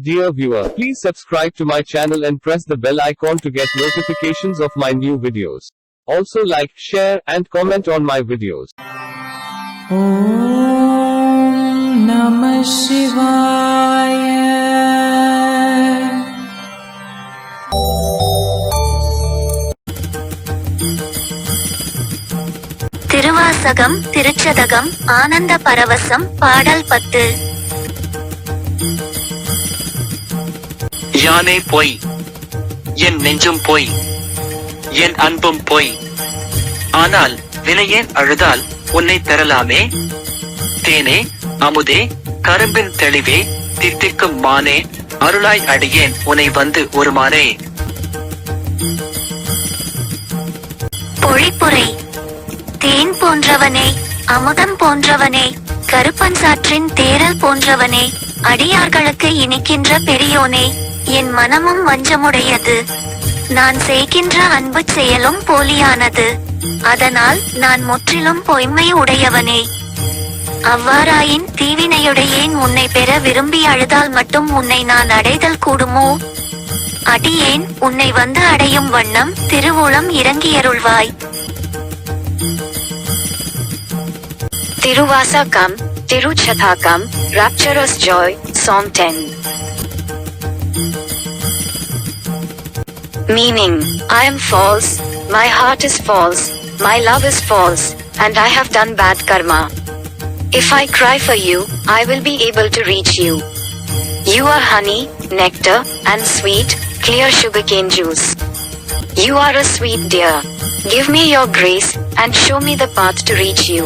Dear viewer, please subscribe to my channel and press the bell icon to get notifications of my new videos. Also like, share, and comment on my videos. Om Namah Thiruvasagam Thiruchathagam ஆனந்த பரவசம் பாடல் பத்து யானே பொய் என் நெஞ்சும் பொய் என் அன்பும் பொய். ஆனால் வினையேன் அழுதால் உன்னை பெறலாமே தேனே அமுதே கரும்பின் தெளிவே தித்திக்கும் மானே அருளாய் அடியேன் உன்னை வந்து ஒரு மானே பொழிப்புரை. தேன் போன்றவனே அமுதம் போன்றவனே கருப்பன் சாற்றின் தேரல் போன்றவனே அடியார்களுக்கு இனிக்கின்ற பெரியோனே. என் மனமும் வஞ்சமுடையது. நான் செய்கின்ற அன்பு செயலும் போலியானது. அதனால் நான் முற்றிலும் பொய்மை உடையவனே. அவ்வாறாயின் தீவினையுடையேன் உன்னை பெற விரும்பி அழுதால் மட்டும் உன்னை நான் அடைதல் கூடுமோ? அடியேன் உன்னை வந்து அடையும் வண்ணம் திருவுளம் இறங்கியருள்வாய். Tiruvasakam, Tiruchathakam, Rapturous Joy, Song 10. Meaning, I am false, my heart is false, my love is false, and I have done bad karma. If I cry for you, I will be able to reach you. You are honey, nectar, and sweet, clear sugarcane juice. You are a sweet dear. Give me your grace, and show me the path to reach you.